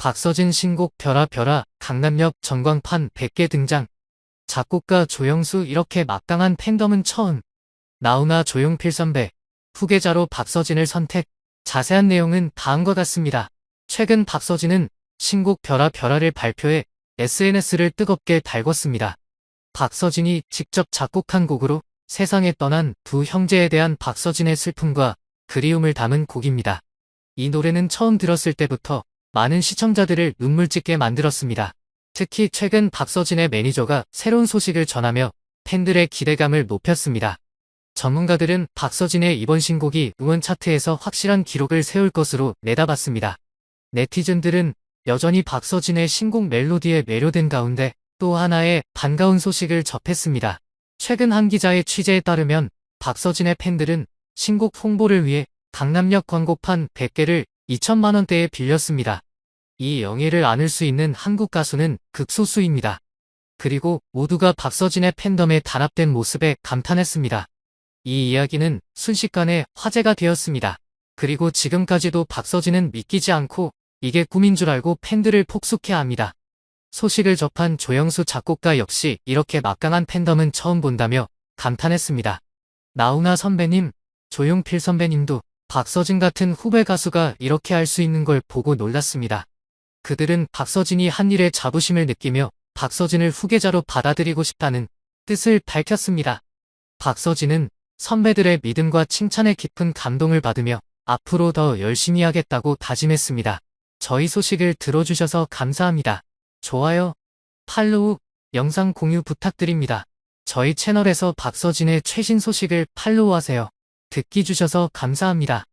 박서진 신곡 별아 별아 강남역 전광판 100개 등장. 작곡가 조영수 이렇게 막강한 팬덤은 처음. 나훈아 조용필 선배. 후계자로 박서진을 선택. 자세한 내용은 다음과 같습니다. 최근 박서진은 신곡 별아 별아를 발표해 SNS를 뜨겁게 달궜습니다. 박서진이 직접 작곡한 곡으로 세상에 떠난 두 형제에 대한 박서진의 슬픔과 그리움을 담은 곡입니다. 이 노래는 처음 들었을 때부터 많은 시청자들을 눈물 짓게 만들었습니다. 특히 최근 박서진의 매니저가 새로운 소식을 전하며 팬들의 기대감을 높였습니다. 전문가들은 박서진의 이번 신곡이 응원 차트에서 확실한 기록을 세울 것으로 내다봤습니다. 네티즌들은 여전히 박서진의 신곡 멜로디에 매료된 가운데 또 하나의 반가운 소식을 접했습니다. 최근 한 기자의 취재에 따르면 박서진의 팬들은 신곡 홍보를 위해 강남역 광고판 100개를 2천만 원대에 빌렸습니다. 이 영예를 안을 수 있는 한국 가수는 극소수입니다. 그리고 모두가 박서진의 팬덤에 단합된 모습에 감탄했습니다. 이 이야기는 순식간에 화제가 되었습니다. 그리고 지금까지도 박서진은 믿기지 않고 이게 꿈인 줄 알고 팬들을 폭소케 합니다. 소식을 접한 조영수 작곡가 역시 이렇게 막강한 팬덤은 처음 본다며 감탄했습니다. 나훈아 선배님, 조용필 선배님도 박서진 같은 후배 가수가 이렇게 할 수 있는 걸 보고 놀랐습니다. 그들은 박서진이 한 일에 자부심을 느끼며 박서진을 후계자로 받아들이고 싶다는 뜻을 밝혔습니다. 박서진은 선배들의 믿음과 칭찬에 깊은 감동을 받으며 앞으로 더 열심히 하겠다고 다짐했습니다. 저희 소식을 들어주셔서 감사합니다. 좋아요, 팔로우, 영상 공유 부탁드립니다. 저희 채널에서 박서진의 최신 소식을 팔로우하세요. 듣기 주셔서 감사합니다.